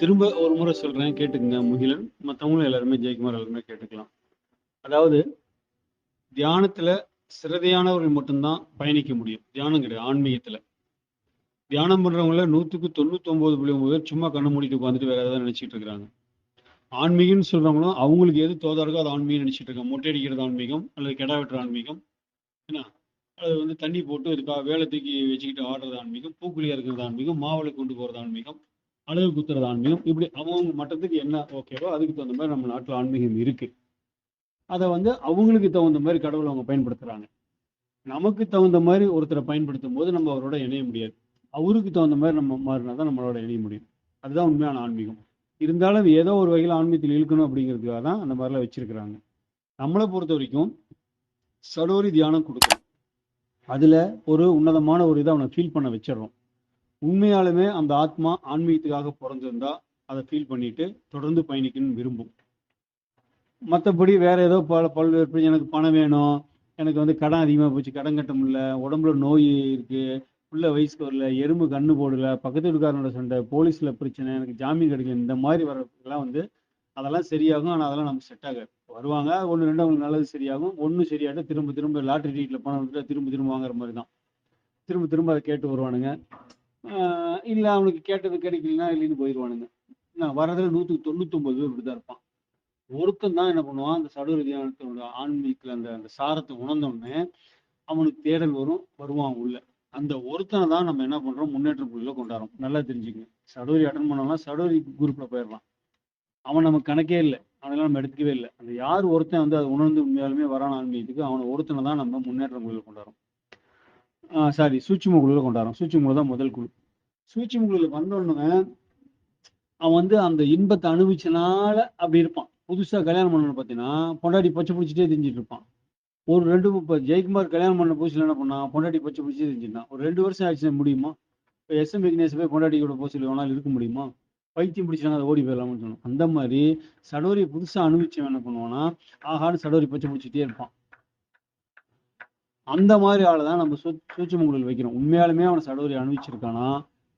திரும்ப ஒரு முறை சொல்றேன் கேட்டுக்கங்க. முகிலன் மற்றவங்களும் எல்லாருமே ஜெயக்குமார் எல்லாருமே கேட்டுக்கலாம். அதாவது தியானத்துல சிறதையானவர்கள் மட்டும்தான் பயணிக்க முடியும். தியானம் கிடையாது ஆன்மீகத்துல. தியானம் பண்றவங்கள நூத்துக்கு தொண்ணூத்தி ஒன்பது புள்ளி ஒன்பது பேர் சும்மா கண்ணு மூடிட்டு உட்காந்துட்டு வேற ஏதாவது நினைச்சிட்டு இருக்கிறாங்க ஆன்மீகம்னு சொல்றவங்களும் அவங்களுக்கு எது தோதா இருக்கோ அது ஆன்மீகம் நினைச்சிட்டு இருக்காங்க. மொட்டை அடிக்கிறது ஆன்மீகம் அல்லது கெடா வெட்டுற ஆன்மீகம் என்ன? அது வந்து தண்ணி போட்டு இதுக்காக வேலை தூக்கி வச்சுக்கிட்டு ஆடுறது ஆன்மீகம் பூக்குழியா இருக்கிறது ஆன்மீகம் மாவளை கொண்டு போறது ஆன்மீகம் அழகு குத்துறது ஆன்மீகம். இப்படி அவங்க மட்டத்துக்கு என்ன ஓகேவோ அதுக்கு தகுந்த மாதிரி நம்ம நாட்டில் ஆன்மீகம் இருக்கு. அதை வந்து அவங்களுக்கு தகுந்த மாதிரி கடவுளை அவங்க பயன்படுத்துறாங்க. நமக்கு தகுந்த மாதிரி ஒருத்தரை பயன்படுத்தும் போது நம்ம அவரோட இணைய முடியாது. அவருக்கு தகுந்த மாதிரி நம்ம மாறினா தான் நம்மளோட இணைய முடியும். அதுதான் உண்மையான ஆன்மீகம். இருந்தாலும் ஏதோ ஒரு வகையில் ஆன்மீகத்தில் இழுக்கணும் அப்படிங்கிறதுக்காக தான் அந்த மாதிரிலாம் வச்சிருக்கிறாங்க. நம்மளை பொறுத்த வரைக்கும் சடோரி தியானம் கொடுக்கணும். அதில் ஒரு உன்னதமான ஒரு இதை அவனை ஃபீல் பண்ண வச்சிடுறோம். உண்மையாலுமே அந்த ஆத்மா ஆன்மீகத்துக்காக பிறந்திருந்தா அதை ஃபீல் பண்ணிட்டு தொடர்ந்து பயணிக்கணும்னு விரும்பும். மற்றபடி வேற ஏதோ பல பல்வேறு எனக்கு பணம் வேணும். எனக்கு வந்து கடன் அதிகமாக போச்சு. கடன் கட்ட முடியல. உடம்புல நோய் இருக்கு. உள்ள வயசுக்கு வரல. எறும்பு கண்ணு போடல. பக்கத்து வீட்டுக்காரனோட சண்டை போலீஸ்ல பிரச்சனை. எனக்கு ஜாமீன் கிடைக்கல. இந்த மாதிரி வரலாம் வந்து அதெல்லாம் சரியாகும். ஆனால் அதெல்லாம் நமக்கு செட் ஆகாது. வருவாங்க. ஒன்று ரெண்டு அவங்களுக்கு நல்லது சரியாகும். ஒன்று சரியாட்ட திரும்ப திரும்ப லாட்ரி டீட்டில் பணம் வந்துட்டு திரும்ப திரும்ப வாங்குற மாதிரி தான். திரும்ப திரும்ப அதை கேட்டு வருவானுங்க. இல்லை அவனுக்கு கேட்டது கிடைக்கலனா இல்லைன்னு போயிடுவானுங்க நான் வர்றதுல நூற்றுக்கு தொண்ணூத்தொம்பது பேர் இப்படி தான் இருப்பான். ஒருத்தன் தான் என்ன பண்ணுவான் அந்த சடுர தியானத்தோட ஆன்மீகத்தில் அந்த அந்த சாரத்தை உணர்ந்தோடனே அவனுக்கு தேடல் வரும் வருவான் உள்ள. அந்த ஒருத்தனை தான் நம்ம என்ன பண்றோம் முன்னேற்ற புள்ளியில கொண்டாடுறோம். நல்லா தெரிஞ்சுங்க. சடோரி அட்டன் பண்ணோம்னா சடோரி குரூப்ல போயிடலாம். அவன் நமக்கு கணக்கே இல்லை. அவனெல்லாம் நம்ம எடுத்துக்கவே இல்லை. அந்த யார் ஒருத்தன் வந்து அதை உணர்ந்து உண்மையாலுமே வரான ஆன்மீகத்துக்கு அவனை ஒருத்தனை தான் நம்ம முன்னேற்ற குழுவில் கொண்டாடுறோம். சாரி சூட்சும குழுவில் கொண்டாடுறோம். சூட்சும குழு தான் முதல் குழு. சூட்சும குழுவில் வந்தோடனே அவன் வந்து அந்த இன்பத்தை அனுபவிச்சனால அப்படி இருப்பான். புதுசா கல்யாணம் பண்ணணும் பார்த்தீங்கன்னா பொண்டாட்டி பச்சை பிடிச்சிட்டே தெரிஞ்சிட்டு இருப்பான். ஒரு ரெண்டு இப்போ ஜெயக்குமார் கல்யாணம் பண்ண புதுசில் என்ன பண்ணான் பொண்டாட்டி பச்சை பிடிச்சி தெரிஞ்சிருந்தான் ஒரு ரெண்டு வருஷம் ஆச்சு முடியுமா? இப்போ எஸ்எம் விக்னேஷ் போய் பொண்டாட்டி கூட வேணாலும் இருக்க முடியுமா? பைத்தியம் பிடிச்சாங்க அதை ஓடி போயிடலாம்னு சொன்னோம் அந்த மாதிரி சடோரி புதுசா அனுபவிச்சவன் என்ன பண்ணுவான்னா ஆஹான்னு சடோரி பச்சை பிடிச்சிட்டே இருப்பான். அந்த மாதிரி ஆளை தான் நம்ம சூ சூட்சுமங்களில் வைக்கிறோம். உண்மையாலுமே அவனை சடோரி அனுபவிச்சிருக்கானா?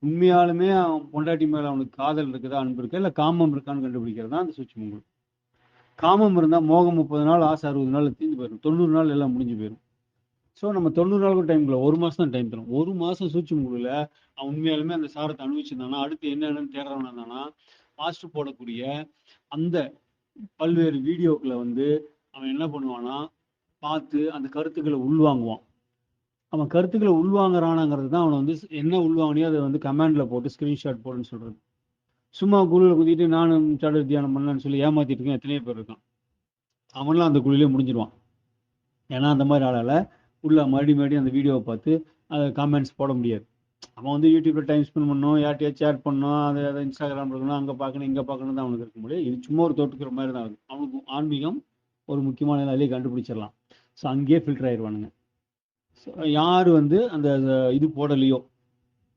உண்மையாலுமே அவன் பொண்டாட்டி மேல அவனுக்கு காதல் இருக்குதா அன்பு இருக்கா இல்லை காமம் இருக்கான்னு கண்டுபிடிக்கிறது தான் அந்த சூட்சுமங்கள் காமம் இருந்தால் மோகம் முப்பது நாள் ஆசை அறுபது நாள் தீர்ந்து போயிடும் தொண்ணூறு நாள் எல்லாம் முடிஞ்சு போயிடும் ஸோ நம்ம தொண்ணூறு நாளுக்கு டைம் இல்லை. ஒரு மாதம் தான் டைம் தரும். ஒரு மாதம் சூழ்ச்சி அவன் உண்மையாலுமே அந்த சாரத்தை அனுபவிச்சிருந்தானா? அடுத்து என்னென்னு தேடுறவனா இருந்தானா? மாஸ்டர் போடக்கூடிய அந்த பல்வேறு வீடியோக்களை வந்து அவன் என்ன பண்ணுவானா பார்த்து அந்த கருத்துக்களை உள்வாங்குவான். அவன் கருத்துக்களை உள்வாங்குறானாங்கிறது தான் அவனை வந்து என்ன உள்வாங்கினியோ அதை வந்து கமெண்ட்ல போட்டு ஸ்க்ரீன்ஷாட் போடுன்னு சொல்கிறது சும்மா குழுவில் குத்திட்டு நானும் சடர் தியானம் பண்ணலான்னு சொல்லி ஏமாற்றிட்டு இருக்கேன். எத்தனையோ பேர் இருக்கான். அவன்லாம் அந்த குழுவிலே முடிஞ்சிடுவான் ஏன்னா அந்த மாதிரி ஆளால் உள்ள மறுபடி மறுபடியும் அந்த வீடியோவை பார்த்து அதை காமெண்ட்ஸ் போட முடியாது. அவன் வந்து யூடியூப்ல டைம் ஸ்பெண்ட் பண்ணணும் யார்ட்டையா ஷேர் பண்ணணும் அதை அதை இன்ஸ்டாகிராம் இருக்கணும் அங்கே பார்க்கணும் இங்கே பார்க்கணும் தான் அவனுக்கு இருக்க முடியும். இது சும்மா ஒரு தொட்டுக்கிற மாதிரி தான் இருக்கும் அவனுக்கு ஆன்மீகம் ஒரு முக்கியமான அதிலே கண்டுபிடிச்சிடலாம். ஸோ அங்கேயே ஃபில்டர் ஆயிடுவானுங்க ஸோ யார் வந்து அந்த இது போடலையோ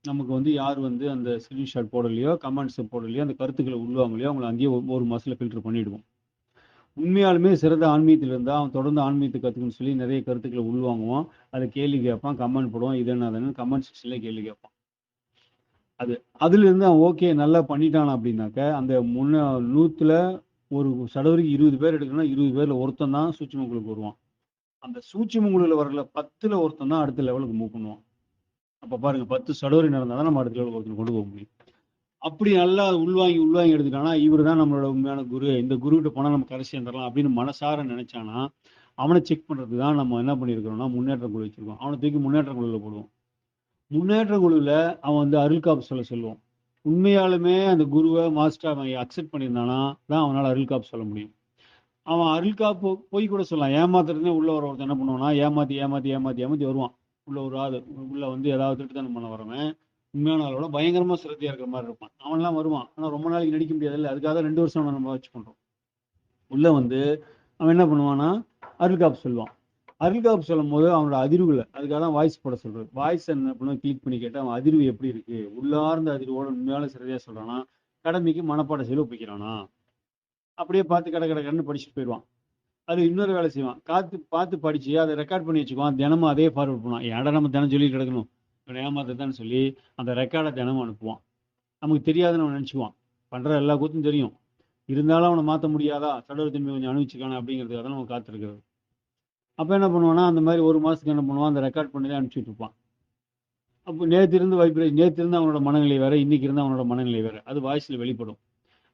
நமக்கு வந்து யார் வந்து அந்த ஸ்க்ரீன்ஷாட் போடலையோ கமெண்ட்ஸை போடலையோ அந்த கருத்துக்களை உள்வாங்கலையோ அவங்கள அங்கேயே ஒரு- மாதத்தில் ஃபில்டர் பண்ணிவிடுவோம் உண்மையாலுமே சிறந்த ஆன்மீகத்தில் இருந்தால் அவன் தொடர்ந்து ஆன்மீகத்தை கற்றுக்கணும்னு சொல்லி நிறைய கருத்துக்களை உள்வாங்குவான். அதை கேள்வி கேட்பான் கமெண்ட் போடுவான் இது என்ன அதுன்னு கமெண்ட் செக்ஷனில் கேள்வி கேட்பான். அது அதுலேருந்து அவன் ஓகே நல்லா பண்ணிட்டான் அப்படின்னாக்க அந்த முன்ன நூற்றில் ஒரு சடவரிக்கு இருபது பேர் எடுக்கணும்னா இருபது பேரில் ஒருத்தன் தான் சூட்சுமங்களுக்கு வருவான். அந்த சூட்சுமங்களில் வரல பத்துல ஒருத்தன் தான் அடுத்த லெவலுக்கு மூவ் பண்ணுவான். அப்ப பாருங்க பத்து சடோரி நடந்தால் தான் நம்ம அடுத்த லெவலுக்கு ஒருத்தன் கொண்டு போக முடியும். அப்படி நல்லா உள்வாங்கி உள்வாங்கி எடுத்துட்டானா இவர் தான் நம்மளோட உண்மையான குரு. இந்த குருகிட்ட போனால் நம்ம கடைசி வந்துடலாம் அப்படின்னு மனசார நினைச்சானா அவனை செக் பண்றதுக்கு தான் நம்ம என்ன பண்ணியிருக்கிறோம்னா முன்னேற்ற குழு வச்சிருக்கோம். அவனை தூக்கி முன்னேற்ற குழுவில் போடுவோம். முன்னேற்ற குழுவில் அவன் வந்து அருள் காப்பு சொல்ல சொல்லுவான். உண்மையாலுமே அந்த குருவை மாஸ்டர் அவன் அக்செப்ட் பண்ணியிருந்தானா தான் அவனால் அருள் காப்பு சொல்ல முடியும். அவன் அருள்கா போ போய் கூட சொல்லலாம். ஏமாத்துறதுனே உள்ள வர ஒருத்தன் என்ன பண்ணுவானா ஏமாத்தி ஏமாத்தி ஏமாத்தி ஏமாத்தி வருவான். உள்ள ஒரு ஆள் உள்ள வந்து ஏதாவது திருட்டுத்தனம் பண்ண வரவன் உண்மையான ஆளோட பயங்கரமா சிரத்தையா இருக்கிற மாதிரி இருப்பான். அவன்லாம் வருவான். ஆனா ரொம்ப நாளைக்கு நடிக்க முடியாதுல்ல. அதுக்காக தான் ரெண்டு வருஷம் அவனை நம்ம வச்சு பண்றோம். உள்ள வந்து அவன் என்ன பண்ணுவான்னா அருள்காப்பு சொல்லுவான். அருள்காப்பு சொல்லும் போது அவனோட அதிர்வுகளை அதுக்காக தான் வாய்ஸ் போட சொல்றது. வாய்ஸ் என்ன பண்ணுவோம் கிளிக் பண்ணி கேட்டால் அவன் அதிர்வு எப்படி இருக்கு? உள்ளார்ந்த அதிர்வோட உண்மையான சிறதையா சொல்றானா? கடமைக்கு மனப்பாட செலவு ஒப்பிக்கிறானா? அப்படியே பார்த்து கடை கடை கண்ணு படிச்சுட்டு போயிடுவான். அது இன்னொரு வேலை செய்வான். காத்து பார்த்து படிச்சு அதை ரெக்கார்ட் பண்ணி வச்சுக்குவான். தினமும் அதே ஃபார்வர்ட் பண்ணுவான் ஏடா நம்ம தினம் சொல்லி கிடக்கணும்? இவனை சொல்லி அந்த ரெக்கார்டை தினமும் அனுப்புவான். நமக்கு தெரியாதுன்னு அவன் நினச்சிக்குவான். பண்ணுற எல்லா கூத்தும் தெரியும். இருந்தாலும் அவனை மாற்ற முடியாதா? சடோரத்தன்மை கொஞ்சம் அனுபவிச்சுக்கான அப்படிங்கிறதுக்காக தான் நம்ம காத்திருக்கிறது. அப்போ என்ன பண்ணுவான்னா அந்த மாதிரி ஒரு மாதத்துக்கு என்ன பண்ணுவான்? அந்த ரெக்கார்ட் பண்ணி தான் அனுப்பிச்சிட்டு இருப்பான். அப்போ நேற்று இருந்து வைப்ரேஷன் நேற்று இருந்து அவனோட மனநிலை வேறு இன்றைக்கி இருந்து அவனோட மனநிலை வேறு. அது வாய்ஸில் வெளிப்படும்.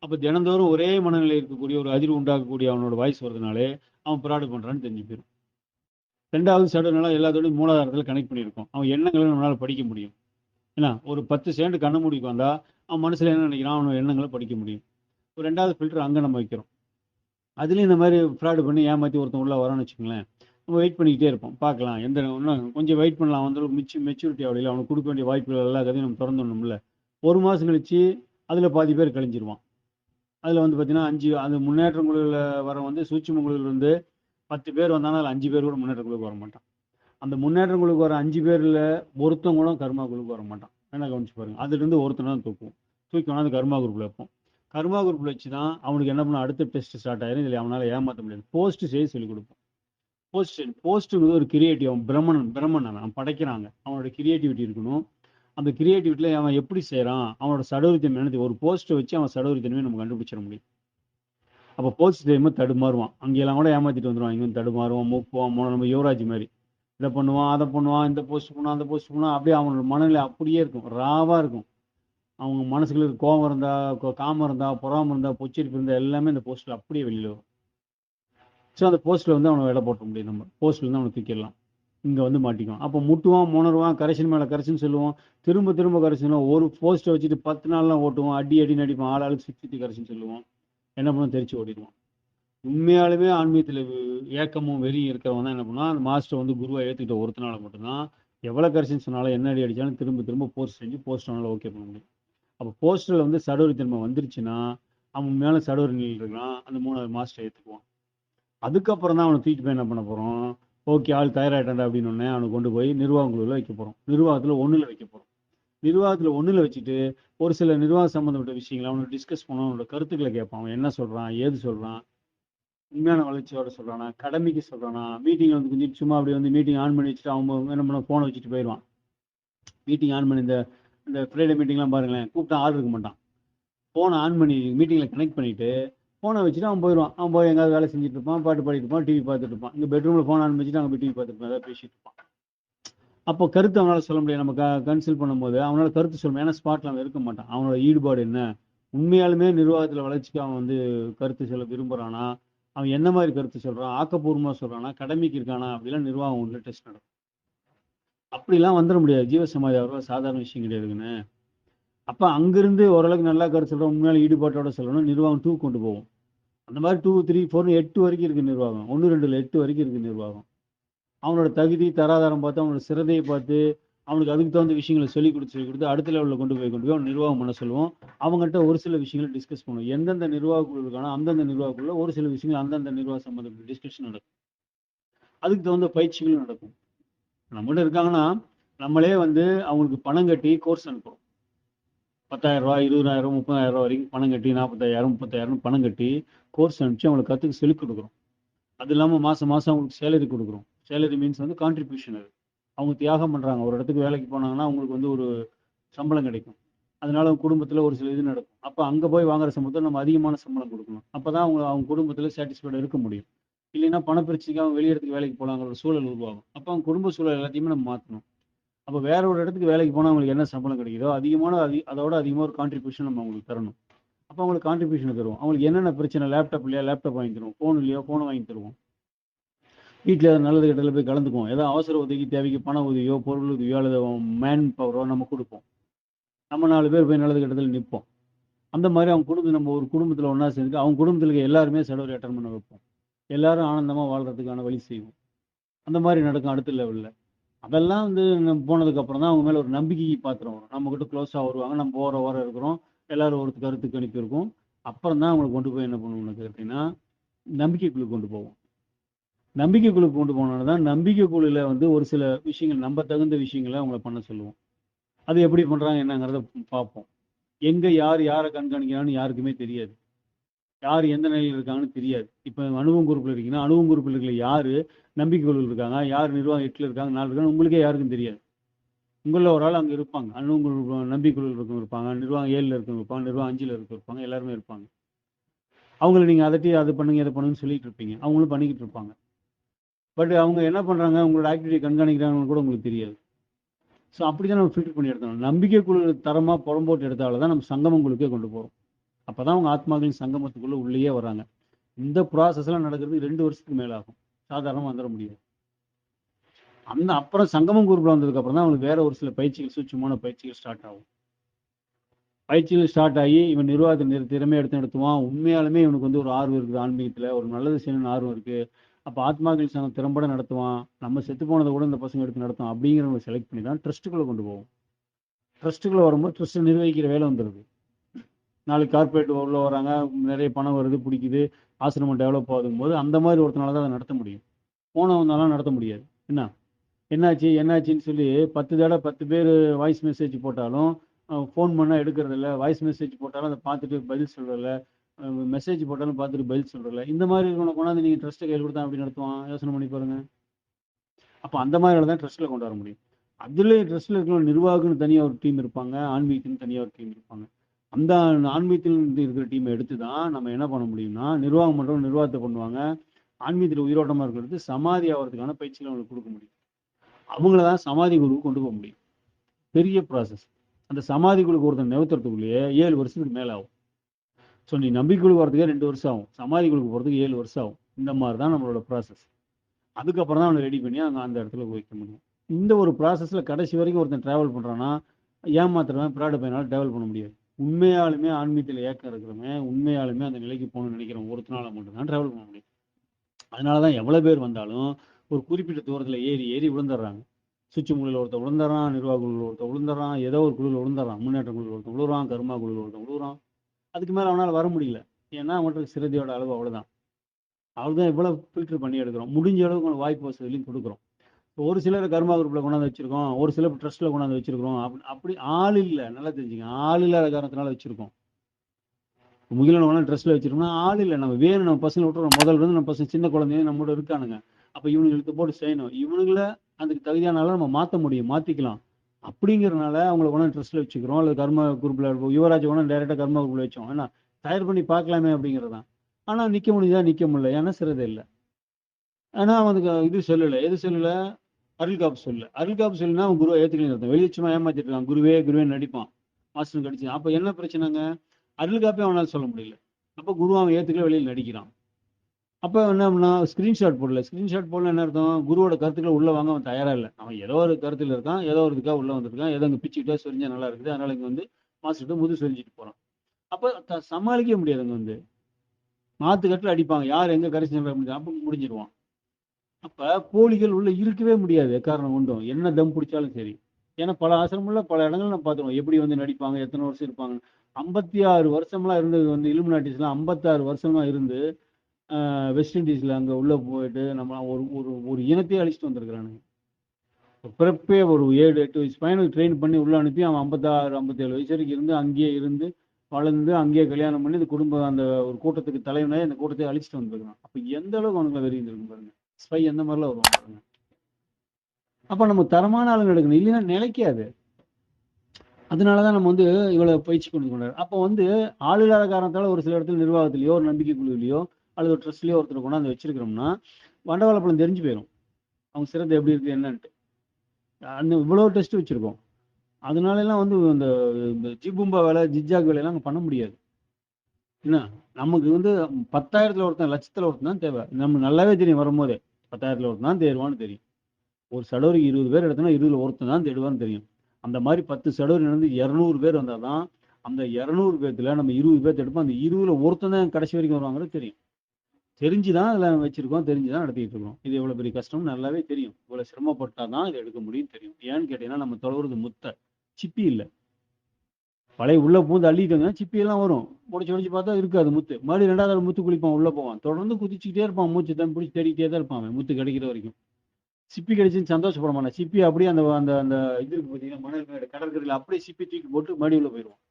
அப்போ தினந்தோறும் ஒரே மனநிலை இருக்கக்கூடிய ஒரு அதிர்வு உண்டாக்கக்கூடிய அவனோட வாய்ஸ் வரதுனாலே அவன் ப்ராடக்ட் பண்ணுறான்னு தெரிஞ்சு போயிடும் ரெண்டாவது சடனால எல்லாத்தோடையும் மூலாதாரத்தில் கனெக்ட் பண்ணியிருக்கோம். அவன் எண்ணங்களை நம்மளால் படிக்க முடியும். ஏன்னா ஒரு பத்து செகண்ட் கண்ண மூடிக்கு வந்தால் அவன் மனசில் என்ன நினைக்கிறான் அவனோட எண்ணங்களை படிக்க முடியும். ஒரு ரெண்டாவது ஃபில்டர் அங்கே நம்ம வைக்கிறோம். அதுலேயும் இந்த மாதிரி ஃப்ராடு பண்ணி ஏமாற்றி ஒருத்தன் உள்ளே வரான்னு வச்சுக்கோங்களேன் நம்ம வெயிட் பண்ணிக்கிட்டே இருப்போம். பார்க்கலாம். எந்த இன்னும் கொஞ்சம் வெயிட் பண்ணலாம். வந்து மிச்சு மெச்சூரிட்டி ஆகலையில் அவனுக்கு கொடுக்க வேண்டிய வாய்ப்புகள் எல்லா கதையும் நம்ம திறந்துடணும்ல. ஒரு மாதம் கழிச்சு அதில் பாதி பேர் கழிஞ்சிருவான். அதில் வந்து பார்த்தீங்கன்னா அஞ்சு அந்த முன்னேற்றம் குழுவில் வர வந்து சூட்சும குழுவில் பத்து பேர் வந்தாலும் அதில் அஞ்சு பேர் கூட முன்னேற்ற குழுக்கு வர மாட்டான். அந்த முன்னேற்றம் குழுக்கு வர அஞ்சு பேரில் ஒருத்தன் கூட கர்மா குழுக்கு வர மாட்டான். வேணா கவனிச்சு பாருங்கள் அதுலேருந்து ஒருத்தன் தான் தூக்குவோம். தூக்கி வேணா அந்த கர்மா குரூப்பில் வைப்போம். கர்மா குரூப்பில் வச்சு தான் அவனுக்கு என்ன பண்ண அடுத்த டெஸ்ட் ஸ்டார்ட் ஆயிரும். இதில் அவனால் ஏமாற்ற முடியாது. போஸ்ட் செய்ய சொல்லிக் கொடுப்போம். போஸ்ட் போஸ்ட்டுங்கிறது ஒரு கிரியேட்டிவ் அவன் பிரம்மணன் பிரம்மணன் அவன். படைக்கிறாங்க. அவனோட கிரியேட்டிவிட்டி இருக்கணும். அந்த கிரியேட்டிவிட்டியில் அவன் எப்படி செய்கிறான் அவனோட சடோரித்தம் என்னது? ஒரு போஸ்ட்டை வச்சு அவன் சடோரித்தனமே நம்ம கண்டுபிடிச்சிட முடியும். அப்போ போஸ்ட் செய்யும்போது தடுமாறுவான். அங்கெல்லாம் கூட ஏமாற்றிட்டு வந்துடுவான் இங்கே வந்து தடுமாறுவான் மூக்குவான் மோன நம்ம யுவராஜ் மாதிரி. இதை பண்ணுவான் அதை பண்ணுவான் இந்த போஸ்ட் பண்ணுவான் அந்த போஸ்ட் பண்ணுவான் அப்படியே அவனோட மனநிலை அப்படியே இருக்கும். ராவாக இருக்கும். அவங்க மனசுகளுக்கு கோபம் இருந்தா கோ- காமம் இருந்தா பொறாமல் இருந்தா பொச்சரிப்பு இருந்தா எல்லாமே இந்த போஸ்ட்டில் அப்படியே வெளியில வரும். ஸோ அந்த போஸ்ட்டில் வந்து அவனை வேலை போட்ட முடியும் நம்ம. போஸ்ட்லேருந்து அவனை தூக்கிடலாம். இங்கே வந்து மாட்டிக்கும் அப்போ முட்டுவான் முணருவான் கரெக்ஷன் மேலே கரெக்ஷன் சொல்லுவோம் திரும்ப திரும்ப கரெக்ஷன் ஒரு போஸ்ட்டை வச்சுட்டு பத்து நாள்லாம் ஓட்டுவோம் அடி அடி நடிப்போம் ஆள் ஆளுக்கு சுற்றி சுற்றி கரெக்ஷன் சொல்லுவோம் என்ன பண்ணுவோம் தெரிச்சு ஓடிடுவோம் உண்மையாலுமே ஆன்மீகத்தில் ஏக்கமும் வெறியும் இருக்கிறவன் தான் என்ன பண்ணுவான்? அந்த மாஸ்டர் வந்து குருவை ஏற்றுக்கிட்ட ஒருத்தனால மட்டும்தான் எவ்வளோ கரெக்ஷன் சொன்னாலும் என்ன அடி அடித்தாலும் திரும்ப திரும்ப போஸ்ட் செஞ்சு போஸ்டர்னால ஓகே பண்ண முடியும். அப்போ போஸ்டரில் வந்து சடோரித்தன்மை வந்துருச்சுன்னா அவன் மேலே சடோரி நிலையில் இருக்கலாம். அந்த மூணாவது மாஸ்டர் ஏற்றுக்குவான் அதுக்கப்புறம் தான் அவனை தூக்கிட்டு போய் என்ன பண்ண போகிறோம் ஓகே ஆள் தயாராகிட்டாண்டா அப்படின்னு அவனை கொண்டு போய் நிர்வாகம் குழுவில் வைக்க போகிறோம் நிர்வாகத்தில் ஒன்றில் வைக்க போகிறோம் நிர்வாகத்தில் ஒன்றில் வச்சுட்டு ஒரு சில நிர்வாக சம்மந்தப்பட்ட விஷயங்களை அவனை டிஸ்கஸ் பண்ண அவனோட கருத்துக்களை கேட்பான். அவன் என்ன சொல்கிறான் ஏது சொல்கிறான் உண்மையான வளர்ச்சியோட சொல்கிறானா கடமைக்கு சொல்கிறானா மீட்டிங் வந்து கொஞ்சம் சும்மா அப்படி வந்து மீட்டிங் ஆன் பண்ணி வச்சுட்டு அவன் என்ன பண்ண ஃபோனை வச்சுட்டு போயிடுவான் மீட்டிங் ஆன் பண்ணி இந்த இந்த ஃப்ரைடே மீட்டிங்லாம் பாருங்களேன் கூப்பிட்டா ஆள் இருக்க மாட்டான். ஃபோனை ஆன் பண்ணி மீட்டிங்கில் கனெக்ட் பண்ணிவிட்டு ஃபோனை வச்சுட்டு அவன் போயிடுவான். அவன் போய் எங்கேயாவது வேலை செஞ்சுட்டு இருப்பான் பாட்டு பாடிட்டு இருப்பான் டிவி பார்த்துட்டு இருப்பான். இங்கே பெட்ரூமில் ஃபோன் ஆன் அங்கே போய் டிவி பார்த்துட்டு இருப்பான் ஏதாவது பேசிட்டு இருப்பான். அப்போ கருத்து அவனால் சொல்ல முடியாது நம்ம க கன்சல்ட் பண்ணும்போது அவனால் கருத்து சொல்ல முடியும் ஏன்னா ஸ்பாட்டில் அவன் இருக்க மாட்டான். அவனோட ஈடுபாடு என்ன? உண்மையாலுமே நிர்வாகத்தில் வளர்ச்சிக்கு அவன் வந்து கருத்து சொல்ல விரும்புகிறானா அவன் என்ன மாதிரி கருத்து சொல்கிறான் ஆக்கப்பூர்வமாக சொல்கிறானா கடமைக்கு இருக்கானா? அப்படிலாம் நிர்வாகம் ஒன்று டெஸ்ட் நடக்கும். அப்படிலாம் வந்துட முடியாது. ஜீவசமாதி அவர்கள் சாதாரண விஷயம் கிடையாதுங்கண்ணே. அப்போ அங்கேருந்து ஓரளவுக்கு நல்லா கருத்து சொல்கிறோம் உண்மையால ஈடுபாட்டோட சொல்லணும் நிர்வாகம் டூ கொண்டு போவோம். அந்த மாதிரி டூ த்ரீ ஃபோர்னு எட்டு வரைக்கும் இருக்குது நிர்வாகம். ஒன்று ரெண்டில் எட்டு வரைக்கும் இருக்குது நிர்வாகம். அவனோட தகுதி தராதாரம் பார்த்து அவனோட சிறதையை பார்த்து அவனுக்கு அதுக்கு தகுந்த விஷயங்களை சொல்லி கொடுத்து சொல்லி கொடுத்து அடுத்த லெவலில் கொண்டு போய் கொண்டு போய் அவன் நிர்வாகம் பண்ண சொல்லுவோம். அவங்ககிட்ட ஒரு சில விஷயங்களை டிஸ்கஸ் பண்ணுவோம். எந்தெந்த நிர்வாக குழு இருக்கானோ அந்தந்த நிர்வாக ஒரு சில விஷயங்கள் அந்தந்த நிர்வாக சம்மந்தப்பட்ட டிஸ்கஷன் நடக்கும். அதுக்கு தகுந்த பயிற்சிகளும் நடக்கும். நம்மகிட்ட இருக்காங்கன்னா நம்மளே வந்து அவங்களுக்கு பணம் கட்டி கோர்ஸ் அனுப்புகிறோம் பத்தாயிரம் இருபதாயிரம் முப்பதாயிரம் ரூபா வரைக்கும் பணம் கட்டி நாற்பத்தாயிரம் முப்பத்தாயிரம் பணம் கட்டி கோர்ஸ் அனுப்பிச்சு அவங்களுக்கு கற்றுக்க செலுக்கு கொடுக்குறோம். அது இல்லாமல் மாதம் மாதம் அவங்களுக்கு சேலரி கொடுக்குறோம். சேலரி மீன்ஸ் வந்து கான்ட்ரிபியூஷன் அது. அவங்க தியாகம் பண்ணுறாங்க ஒரு இடத்துக்கு வேலைக்கு போனாங்கன்னா அவங்களுக்கு வந்து ஒரு சம்பளம் கிடைக்கும். அதனால அவங்க குடும்பத்தில் ஒரு சில இது நடக்கும். அப்போ அங்கே போய் வாங்குற சம்பளத்தை நம்ம அதிகமான சம்பளம் கொடுக்கணும். அப்போ தான் அவங்க அவங்க குடும்பத்தில் சாட்டிஸ்ஃபைடாக இருக்க முடியும். இல்லைன்னா பணப்பிரச்சனைக்கு அவங்க வெளியிடத்துக்கு வேலைக்கு போகலாங்கிற ஒரு சூழல் உருவாகும். அப்போ அவங்க குடும்ப சூழல் எல்லாத்தையுமே நம்ம மாற்றணும் அப்போ வேற ஒரு இடத்துக்கு வேலைக்கு போனால் அவங்களுக்கு என்ன சம்பளம் கிடைக்குதோ அதிகமான அதி அதோட அதிகமாக ஒரு கான்ட்ரிபியூஷன் நம்ம அவங்களுக்கு தரணும். அப்போ அவங்களுக்கு கான்ட்ரிபியூஷன் தருவோம். அவங்களுக்கு என்னென்ன பிரச்சனை லேப்டாப் இல்லையா லேப்டாப் வாங்கி தருவோம். ஃபோன் இல்லையா ஃபோனை வாங்கி தருவோம். வீட்டில் ஏதாவது நல்லது கெட்டதில் போய் கலந்துக்குவோம். ஏதாவது அவசர உதவி தேவைக்கு பண உதவியோ பொருள் உதவியோ அல்லது மேன் பவரோ நம்ம கொடுப்போம். நம்ம நாலு பேர் போய் நல்லது கெட்டதில் நிற்போம். அந்த மாதிரி அவங்க குடும்பம் நம்ம ஒரு குடும்பத்தில் ஒன்றா சேர்ந்து அவங்க குடும்பத்தில் எல்லாருமே செலவு ரிட்டர்ன் பண்ண வைப்போம். எல்லாரும் ஆனந்தமாக வாழ்கிறதுக்கான வழி செய்வோம். அந்த மாதிரி நடக்கும் அடுத்த லெவலில் அதெல்லாம் வந்து நம்ம போனதுக்கப்புறம் தான் அவங்க மேலே ஒரு நம்பிக்கைக்கு பாத்திரம் வரும். நம்மக்கிட்ட க்ளோஸாக வருவாங்க. நம்ம போகிற வர இருக்கிறோம். எல்லாரும் ஒரு கருத்து கணிப்பு இருக்கும். அப்புறம் தான் அவங்களை கொண்டு போய் என்ன பண்ணுவோம்னு கேட்டிங்கன்னா நம்பிக்கைக்குள்ளே கொண்டு போவோம். நம்பிக்கைக்குழு கொண்டு போனோம்னா தான் நம்பிக்கைக்குழுல வந்து ஒரு சில விஷயங்கள் நம்ப தகுந்த விஷயங்களை அவங்கள பண்ண சொல்லுவோம். அது எப்படி பண்ணுறாங்க என்னங்கிறத பார்ப்போம் எங்கே யார் யாரை கண்காணிக்கிறான்னு யாருக்குமே தெரியாது. யார் எந்த நிலையில் இருக்காங்கன்னு தெரியாது. இப்போ அனுபவம் குரூப்பில் இருக்கீங்கன்னா அனுபவம் குரூப்பில் இருக்கிற யார் நம்பிக்கை குழுவில் இருக்காங்க யார் நிர்வாகம் எட்டில் இருக்காங்க நாலு இருக்காங்க உங்களுக்கே யாருக்கும் தெரியாது. உங்களில் ஒரு ஆள் அங்கே இருப்பாங்க. அனுபவம் உங்களுக்கு நம்பிக்கை இருக்கவங்க இருப்பாங்க நிர்வாகம் ஏழில் இருக்கவங்க இருப்பாங்க நிர்வாகம் அஞ்சில் இருக்க இருப்பாங்க எல்லாருமே இருப்பாங்க. அவங்கள நீங்கள் அதட்டி அதை பண்ணுங்க இதை பண்ணுங்கன்னு சொல்லிட்டு இருப்பீங்க. அவங்களும் பண்ணிக்கிட்டு இருப்பாங்க. பட் அவங்க என்ன பண்ணுறாங்க உங்களோட ஆக்டிவிட்டி கண்காணிக்கிறாங்கன்னு கூட உங்களுக்கு தெரியாது. ஸோ அப்படி தான் நம்ம ஃபில்டர் பண்ணி எடுத்தோம் நம்பிக்கை குழு தரமாக புறம்போட்டு எடுத்தால தான் நம்ம சங்கமம் குழுக்கே கொண்டு போகிறோம் அப்போ தான் அவங்க ஆத்மாக்களின் சங்கமத்துக்குள்ளே உள்ளேயே வராங்க இந்த ப்ராசஸ்லாம் நடக்கிறது ரெண்டு வருஷத்துக்கு மேலே ஆகும் சாதாரணமாக வந்துட முடியாது. அந்த அப்புறம் சங்கமம் குரூப்பில் வந்ததுக்கு அப்புறம் தான் அவங்களுக்கு வேற ஒரு சில பயிற்சிகள் சூட்சமான பயிற்சிகள் ஸ்டார்ட் ஆகும். பயிற்சிகள் ஸ்டார்ட் ஆகி இவன் நிர்வாகத்தை திறமை எடுத்து நடத்துவான் உண்மையாலுமே இவனுக்கு வந்து ஒரு ஆர்வம் இருக்குது ஆன்மீகத்தில். ஒரு நல்லது செய்யணும்னு ஆர்வம் இருக்குது அப்போ ஆத்மாக்கள் சங்கம் திறம்பட நடத்துவான். நம்ம செத்து போனதை கூட இந்த பசங்க எடுத்து நடத்தும் அப்படிங்கிறவங்களை செலக்ட் பண்ணி தான் ட்ரஸ்ட்டுக்குள்ளே கொண்டு போவோம். ட்ரஸ்ட்டுக்குள்ளே வரும்போது ட்ரஸ்ட்டை நிர்வகிக்கிற வேலை வந்துடுது. நாளைக்கு கார்பரேட் உள்ள வராங்க நிறைய பணம் வருது பிடிக்குது ஆசிரமம் டெவலப் ஆகும் போது அந்த மாதிரி ஒருத்தனால தான் அதை நடத்த முடியும். போனவனாலாம் நடத்த முடியாது. என்ன? என்னாச்சு என்னாச்சுன்னு சொல்லி பத்து தடவை பத்து பேர் வாய்ஸ் மெசேஜ் போட்டாலும் ஃபோன் பண்ணால் எடுக்கிறதில்ல வாய்ஸ் மெசேஜ் போட்டாலும் அதை பார்த்துட்டு பதில் சொல்கிறதில்ல மெசேஜ் போட்டாலும் பார்த்துட்டு பதில் சொல்கிறதில்ல இந்த மாதிரி இருக்கவனை கொண்டாந்து நீங்கள் ட்ரஸ்ட்டை கையில் கொடுத்தா அப்படி நடத்துவான்? யோசனை பண்ணி பாருங்க. அப்போ அந்த மாதிரி தான் ட்ரஸ்ட்டில் கொண்டு வர முடியும். அதுலேயே ட்ரஸ்ட்டில் இருக்கிற நிர்வாகம்னு தனியாக ஒரு டீம் இருப்பாங்க ஆன்மீகத்துன்னு தனியாக ஒரு டீம் இருப்பாங்க. அந்த ஆன்மீகத்தில் இருக்கிற டீமை எடுத்து தான் நம்ம என்ன பண்ண முடியும்னா நிர்வாகம் மன்றம் நிர்வாகத்தை பண்ணுவாங்க. ஆன்மீகத்தில் உயிரோட்டமாக இருக்கிறது சமாதி ஆகிறதுக்கான பயிற்சிகளை அவங்களுக்கு கொடுக்க முடியும். அவங்கள தான் சமாதி குழுவுக்கு கொண்டு போக முடியும். பெரிய ப்ராசஸ் அந்த சமாதி குழுக்கு ஒருத்தன் நிறுத்துறதுக்குள்ளேயே ஏழு வருஷத்துக்கு மேலே ஆகும் ஸோ நீ நம்பிக்கைக்கு வரதுக்கே ரெண்டு வருஷம் ஆகும். சமாதி குழுக்கு போகிறதுக்கு ஏழு வருஷம் ஆகும். இந்த மாதிரி தான் நம்மளோட ப்ராசஸ் அதுக்கப்புறம் தான் அவனை ரெடி பண்ணி அங்கே அந்த இடத்துல வைக்க முடியும். இந்த ஒரு ப்ராசஸில் கடைசி வரைக்கும் ஒருத்தன் ட்ராவல் பண்ணுறான்னா ஏமாத்துறவன் ப்ராடு பையனால் ட்ராவல் பண்ண முடியாது. உண்மையாலுமே ஆன்மீகத்தில் ஏக்கம் இருக்கிறவன் உண்மையாலுமே அந்த நிலைக்கு போகணும்னு நினைக்கிறவன் ஒருத்தனால மட்டும்தான் ட்ராவல் பண்ண முடியும். அதனால தான் எவ்வளோ பேர் வந்தாலும் ஒரு குறிப்பிட்ட தூரத்தில் ஏறி ஏறி விழுந்துடுறாங்க. சுவிட்ச் முறையில் ஒருத்தர் விழுந்துறான் நிர்வாக குழுவில் ஒருத்தர் விழுந்துறான் ஏதோ ஒரு குழுவில் விழுந்துறான் முன்னேற்ற குழுவில் ஒருத்தன் விழுறான் கருமா குழுவில் ஒருத்தன் விழுறான். அதுக்கு மேலே அவனால் வர முடியல. ஏன்னா அவன்கிட்ட சிறதியோட அளவு அவ்வளோதான் அவ்வளோதான் இவ்வளோ ஃபில்டர் பண்ணி எடுக்கிறோம். முடிஞ்ச அளவுக்கு வாய்ப்பு வசதியிலையும் கொடுக்குறோம். ஒரு சிலர் கர்மா குரூப்பில் கொண்டாந்து வச்சிருக்கோம் ஒரு சிலர் ட்ரஸ்ட்டில் கொண்டாந்து வச்சிருக்கிறோம். அப்படி அப்படி ஆள் இல்லை. நல்லா தெரிஞ்சுங்க. ஆள் இல்லாத காரணத்தினால வச்சிருக்கோம். முகிலன் ட்ரெஸ்ல வச்சிருக்கோம்னா ஆள் இல்லை. நம்ம வேணும் நம்ம பசங்க விட்டுறோம் முதல்ல இருந்து நம்ம பசங்க சின்ன குழந்தைங்க நம்மளோட இருக்கானுங்க. அப்போ இவனுங்களுக்கு போட்டு செய்யணும். இவனுங்கள அதுக்கு தகுதியானால நம்ம மாற்ற முடியும். மாற்றிக்கலாம் அப்படிங்கிறனால அவங்களை கொண்டாந்து ட்ரெஸ்ல வச்சுக்கிறோம். அல்லது கர்ம குரூப்பில் யுவராஜ் கொண்டாந்து டேரெக்டாக கர்ம குரூப்பில் வச்சோம். ஏன்னா தயார் பண்ணி பார்க்கலாமே அப்படிங்கிறது தான் ஆனால் நிற்க முடியுதா நிற்க முடியல. ஏன்னா சிறதை இல்லை. ஆனால் அவனுக்கு இது சொல்லலை. எது சொல்லலை? அருள் காப்பு சொல்லல சொல்லுனா அவன் குருவை ஏற்றுக்கணும் அர்த்தம். வெளியே சும்மா ஏமாத்திட்டு இருக்கான் குருவே குருவே நடிப்பான். மாஸ்டர் கடிச்சு அப்போ என்ன பிரச்சனைங்க? அருள்காப்பே அவனால் சொல்ல முடியல. அப்போ குரு அவன் ஏற்றுக்கல வெளியில் நடிக்கிறான். அப்போ என்ன பண்ணா? ஸ்க்ரீன்ஷாட் போடல. ஸ்க்ரீன்ஷாட் போடல என்ன அர்த்தம்? குருவோட கருத்துக்களை உள்ள வாங்க அவன் தயாரா இல்லை. அவன் ஏதோ ஒரு கருத்தில் இருக்கான். ஏதோ ஒரு இதுக்காக உள்ள வந்திருக்கான். ஏதோ அங்கே பிச்சுக்கிட்டே சொரிஞ்சா நல்லா இருக்குது. அதனால இங்கே வந்து மாஸ்டர்கிட்ட முது சொரிஞ்சிட்டு போகிறான் அப்போ த சமாளிக்க முடியாது அங்கே வந்து மாத்துக்கட்டில் அடிப்பாங்க. யார் எங்கே கரைச்சி அப்போ முடிஞ்சிருவான். அப்ப போலிகள் உள்ள இருக்கவே முடியாது. காரணம் கொண்டும்? என்ன தம் பிடிச்சாலும் சரி. ஏன்னா பல ஆசிரமம்ல பல இடங்கள் நம்ம பார்த்துருவோம் எப்படி வந்து நடிப்பாங்க எத்தனை வருஷம் இருப்பாங்க. ஐம்பத்தி ஆறு வருஷம்லாம் இருந்தது வந்து இலுமினாட்டிஸ்லாம் ஐம்பத்தாறு வருஷமா இருந்து வெஸ்ட் இண்டீஸ்ல அங்க உள்ள போயிட்டு நம்ம ஒரு ஒரு ஒரு இனத்தையே அழிச்சிட்டு வந்திருக்கிறானுங்க. பிறப்பே ஒரு ஏழு எட்டு வயசு பையனுக்கு ட்ரெயின் பண்ணி உள்ள அனுப்பி அவன் ஐம்பத்தாறு ஐம்பத்தேழு வயசு வரைக்கும் இருந்து அங்கேயே இருந்து வளர்ந்து அங்கேயே கல்யாணம் பண்ணி இந்த குடும்பம் அந்த ஒரு கூட்டத்துக்கு தலைவனாய் அந்த கூட்டத்தை அழிச்சிட்டு வந்துருக்கான் அப்ப எந்த அளவுக்கு அவனுக்கு வெறி பாருங்க. ஸ்பை அந்த மாதிரிலாம் வருவாங்க அப்போ நம்ம தரமான ஆளுங்க எடுக்கணும். இல்லைன்னா நிலைக்காது. அதனாலதான் நம்ம வந்து இவ்வளோ பயிற்சி கொண்டு கொண்டாரு அப்போ வந்து ஆள் இல்லாத ஒரு சில இடத்துல நிர்வாகத்திலேயோ ஒரு நம்பிக்கை குழுவிலையோ அல்லது ஒரு ட்ரஸ்ட்லேயோ ஒருத்தர் கொண்டாந்து வச்சிருக்கிறோம்னா வண்டவாள பழம் தெரிஞ்சு போயிடும் அவங்க சிறந்த எப்படி இருக்குது என்னன்ட்டு. அந்த இவ்வளோ டெஸ்ட் வச்சுருக்கோம். அதனால எல்லாம் வந்து இந்த இந்த ஜிபும்பா வேலை ஜிஜாக் வேலையெல்லாம் அங்கே பண்ண முடியாது. என்ன? நமக்கு வந்து பத்தாயிரத்துல ஒருத்தன் லட்சத்துல ஒருத்தன் தான் தேவை. நம்ம நல்லாவே தெரியும் வரும்போதே. பத்தாயிரத்துல ஒருத்தன் தான் தேடுவான்னு தெரியும். ஒரு சடோருக்கு இருபது பேர் எடுத்தோம்னா இருபதுல ஒருத்தன் தான் தேடுவான்னு தெரியும். அந்த மாதிரி பத்து சடோரி நடந்து இரநூறு பேர் வந்தால் தான் அந்த இரநூறு பேர்த்துல நம்ம இருபது பேர்த்து எடுப்போம். அந்த இருபதுல ஒருத்தன் தான் கடைசி வரைக்கும் வருவாங்கிறது தெரியும். தெரிஞ்சு தான் அதில் வச்சுருக்கோம். தெரிஞ்சு தான் நடத்திட்டு இருக்கோம். இது எவ்வளோ பெரிய கஷ்டம்? நல்லாவே தெரியும். இவ்வளோ சிரமப்பட்டால் தான் இதை எடுக்க முடியும் தெரியும். ஏன்னு கேட்டீங்கன்னா நம்ம தொலைவுறது முத்தை. சிப்பி இல்லை. பழைய உள்ள பூந்து அள்ளிட்டோங்க சிப்பி எல்லாம் வரும். முடிச்சு முடிச்சு பார்த்தா இருக்காது முத்து. மறுபடியும் ரெண்டாவது நாள் முத்து குளிப்பான் உள்ள போவான். தொடர்ந்து குதிச்சுக்கிட்டே இருப்பான் மூச்சு தான் பிடிச்சி தேடிக்கிட்டே தான் இருப்பான் முத்து கிடைக்கிற வரைக்கும். சிப்பி கிடைச்சின்னு சந்தோஷப்பட மாட்டான் சிப்பி அப்படியே அந்த அந்த அந்த இது இருக்கு பார்த்தீங்கன்னா மணல் கடற்கரையில் அப்படியே சிப்பி தூக்கி போட்டு மறுபடியும் உள்ள போயிடுவான்.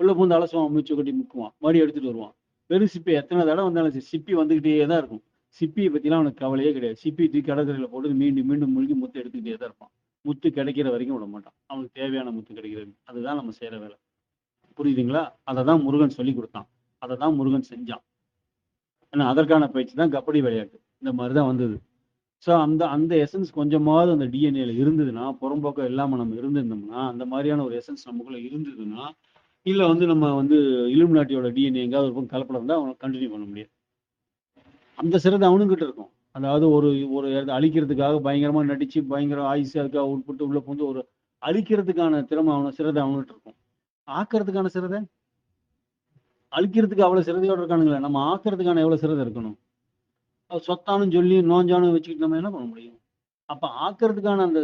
உள்ள பூந்து அலசுவான் மூச்சு கட்டி முக்குவான். மறுபடியும் எடுத்துட்டு வருவான். வெறும் சிப்பி எத்தனை தடவை வந்தாலும் சரி சிப்பி வந்துகிட்டே தான் இருக்கும். சிப்பியை பற்றிலாம் அவனுக்கு கவலையே கிடையாது. சிப்பி தூக்கி கடற்கரையில் போட்டு மீண்டும் மீண்டும் முழுகி முத்து எடுத்துக்கிட்டே தான் இருப்பான். முத்து கிடைக்கிற வரைக்கும் விட மாட்டான் அவனுக்கு தேவையான முத்து கிடைக்கிறது அதுதான் நம்ம செய்யற வேலை. புரியுதுங்களா? அதை தான் முருகன் சொல்லி கொடுத்தான். அதை தான் முருகன் செஞ்சான். ஏன்னா அதற்கான பயிற்சி தான் கபடி விளையாட்டு. இந்த மாதிரி தான் வந்தது. ஸோ அந்த அந்த எசன்ஸ் கொஞ்சமாவது அந்த டிஎன்ஏல இருந்ததுன்னா புறம்போக்கம் இல்லாமல் நம்ம இருந்திருந்தோம்னா அந்த மாதிரியான ஒரு எசன்ஸ் நமக்குள்ள இருந்ததுன்னா இல்லை வந்து நம்ம வந்து இலுமினாட்டியோட டிஎன்ஏ எங்காவது ஒரு பக்கம் கலப்படம் இருந்தால் அவனை கண்டினியூ பண்ண முடியாது. அந்த சிறந்த அவனுங்கிட்ட இருக்கும். அதாவது ஒரு ஒரு அழிக்கிறதுக்காக பயங்கரமா நடிச்சு பயங்கர ஆயுசு அதுக்காக உட்பட்டு உள்ள புகுந்து ஒரு அழிக்கிறதுக்கான திறமை அவனை சிறதை அவன்கிட்ட இருக்கும். ஆக்கிறதுக்கான சிறதை? அழிக்கிறதுக்கு அவ்வளவு சிறதையோட இருக்கானுங்களே நம்ம ஆக்கிறதுக்கான எவ்வளவு சிறதை இருக்கணும்? அது சொத்தானும் சொல்லி நோஞ்சானும் வச்சுக்கிட்டு நம்ம என்ன பண்ண முடியும்? அப்ப ஆக்கிறதுக்கான அந்த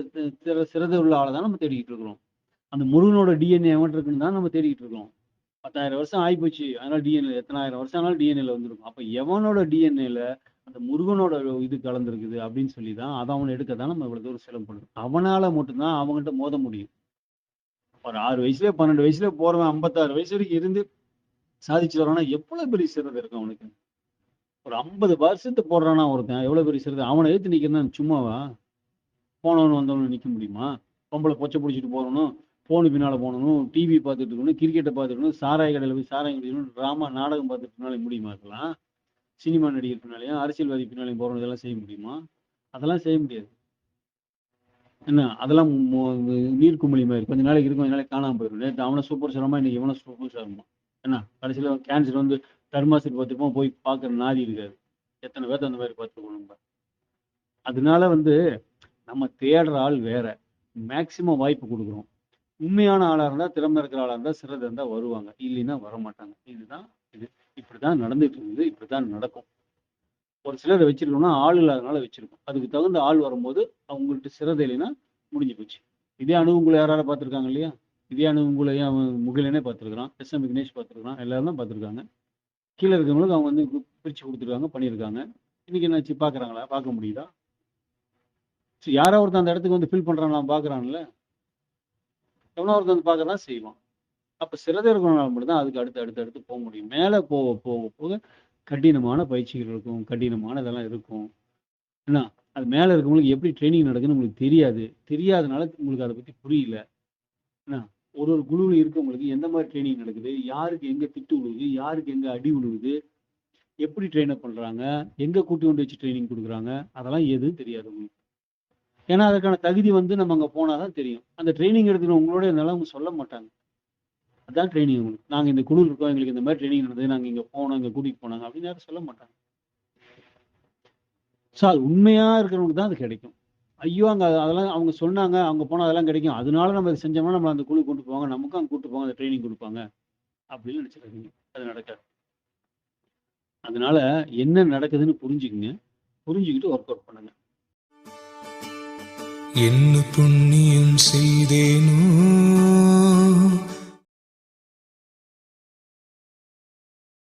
சிறதை உள்ள ஆளை தான் நம்ம தேடிக்கிட்டு இருக்கிறோம். அந்த முருகனோட டிஎன்ஏ எவன் இருக்குன்னு தான் நம்ம தேடிக்கிட்டு இருக்கோம் பத்தாயிரம் வருஷம் ஆயிப்போச்சு. அதனால டிஎன்ஏ எத்தனாயிரம் வருஷம் ஆனாலும் டிஎன்ஏல வந்திருக்கும். அப்ப எவனோட டிஎன்ஏல அந்த முருகனோட இது கலந்துருக்குது அப்படின்னு சொல்லி தான் அதை அவனை எடுக்க தான் நம்ம இவ்வளவு தூரம் சிரமப்படுறோம் அவனால மட்டும்தான் அவங்ககிட்ட மோத முடியும். ஒரு ஆறு வயசுல பன்னெண்டு வயசுல போறவன் ஐம்பத்தாறு வயசு வரைக்கும் இருந்து சாதிச்சு வரானா எவ்வளவு பெரிய சிறதை இருக்கும் அவனுக்கு? ஒரு ஐம்பது வருஷத்து போடுறானா ஒருத்தன் எவ்வளவு பெரிய சிறதை அவனை ஏத்து நிக்கிறான் சும்மாவா? போனவனு வந்தவனு நிக்க முடியுமா? பொம்பளை பொச்சை பிடிச்சிட்டு போகணும் போனு பின்னால போகணும் டிவி பார்த்துட்டு இருக்கணும் கிரிக்கெட்டை பார்த்துட்டு இருக்கணும் சாராய கடையில் போய் சாராயம் குடிக்கணும் ட்ராமா நாடகம் பார்த்துட்டு இருந்தாலே முடியுமா இருக்கலாம் சினிமா நடிகர் பின்னாலையும் அரசியல்வாதி பின்னாலையும் போகிறோம் இதெல்லாம் செய்ய முடியுமா? அதெல்லாம் செய்ய முடியாது. என்ன? அதெல்லாம் மு- நீர்க்குமிழி மாதிரி. கொஞ்ச நாளைக்கு இருக்கும் கொஞ்ச நாளைக்கு காணாமல் போயிடும். நேற்று அவனை சூப்பர் ஸ்டாரமா இன்னைக்கு இவனை சூப்பர் ஸ்டாரமா என்ன? கடைசியில கேன்சர் வந்து டர்மாசிட் பார்த்துருப்போம் போய் பார்க்குற நாதி இருக்காது எத்தனை பேர்த்த அந்த மாதிரி பார்த்துருக்கோம் நம்ம அதனால வந்து நம்ம தேடுற ஆள் வேற. மேக்சிமம் வாய்ப்பு கொடுக்குறோம். உண்மையான ஆளாக இருந்தால் திறமை இருக்கிற ஆளாக இருந்தால் சிறந்த இருந்தால் வருவாங்க. இல்லைன்னா வர மாட்டாங்க இதுதான் இது. இப்படிதான் நடந்துட்டு இருக்குது இப்படிதான் நடக்கும். ஒரு சிலரை வச்சிருக்கோம்னா ஆள் இல்லாதனால வச்சிருக்கோம். அதுக்கு தகுந்த ஆள் வரும்போது அவங்கள்ட்ட சிறதை இல்லைன்னா முடிஞ்சு போச்சு. இதே அணுகுங்களை யாராவது பார்த்துருக்காங்க இல்லையா? இதே அணுகுங்களை அவன் முகிலனே பார்த்துருக்கான் எஸ் எம் விக்னேஷ் பார்த்துருக்கான் எல்லாரும் தான் பார்த்துருக்காங்க. கீழே இருக்கவங்களுக்கு அவங்க வந்து பிரித்து கொடுத்துருக்காங்க பண்ணியிருக்காங்க. இன்னைக்கு என்னாச்சு? பார்க்குறாங்களா? பார்க்க முடியுதா? சரி யாரோ ஒருத்தன் அந்த இடத்துக்கு வந்து ஃபில் பண்ணுறாங்களா பார்க்குறான்ல. எவனோ ஒருத்தன் வந்து பார்க்க தான் செய்வான். அப்போ சிறதை இருக்கிறனால மட்டும்தான் அதுக்கு அடுத்து அடுத்து அடுத்து போக முடியும். மேலே போக போக போக கடினமான பயிற்சிகள் இருக்கும் கடினமான இதெல்லாம் இருக்கும். என்ன? அது மேலே இருக்கவங்களுக்கு எப்படி ட்ரைனிங் நடக்குதுன்னு உங்களுக்கு தெரியாது. தெரியாதனால உங்களுக்கு அதை பற்றி புரியல. என்ன? ஒரு ஒரு குழுவில் இருக்கவங்களுக்கு எந்த மாதிரி ட்ரைனிங் நடக்குது? யாருக்கு எங்கே திட்டு விழுகுது? யாருக்கு எங்கே அடி விழுகுது? எப்படி ட்ரெயின் அப் பண்ணுறாங்க எங்கே கூட்டி கொண்டு வச்சு ட்ரைனிங் கொடுக்குறாங்க? அதெல்லாம் எதுவும் தெரியாது உங்களுக்கு. ஏன்னா அதுக்கான தகுதி வந்து நம்ம அங்கே போனால் தான் தெரியும். அந்த ட்ரைனிங் எடுத்துக்கிறவங்களோட இருந்தாலும் அவங்க சொல்ல மாட்டாங்க. அதான் ட்ரைனிங் உங்களுக்கு நாங்கள் இந்த குழு இருக்கோம் எங்களுக்கு இந்த மாதிரி ட்ரைனிங் நடந்தது நாங்கள் இங்கே போனோம் இங்கே கூட்டிகிட்டு போனாங்க அப்படின்னு யாரும் சொல்ல மாட்டாங்க. ஸோ அது உண்மையாக இருக்கிறவங்களுக்கு தான் அது கிடைக்கும். ஐயோ அங்கே அதெல்லாம் அவங்க சொன்னாங்க அவங்க போனால் அதெல்லாம் கிடைக்கும். அதனால நம்ம இது செஞ்சோம்னா நம்ம அந்த குழு கொண்டு போவாங்க நமக்கும் அங்கே கூட்டு போவாங்க அந்த ட்ரைனிங் கொடுப்பாங்க அப்படின்னு நினச்சிருக்கீங்க அது நடக்காது. அதனால என்ன நடக்குதுன்னு புரிஞ்சுக்குங்க. புரிஞ்சுக்கிட்டு ஒர்க் அவுட் பண்ணுங்க. என்ன புண்ணியம் செய்தேனோ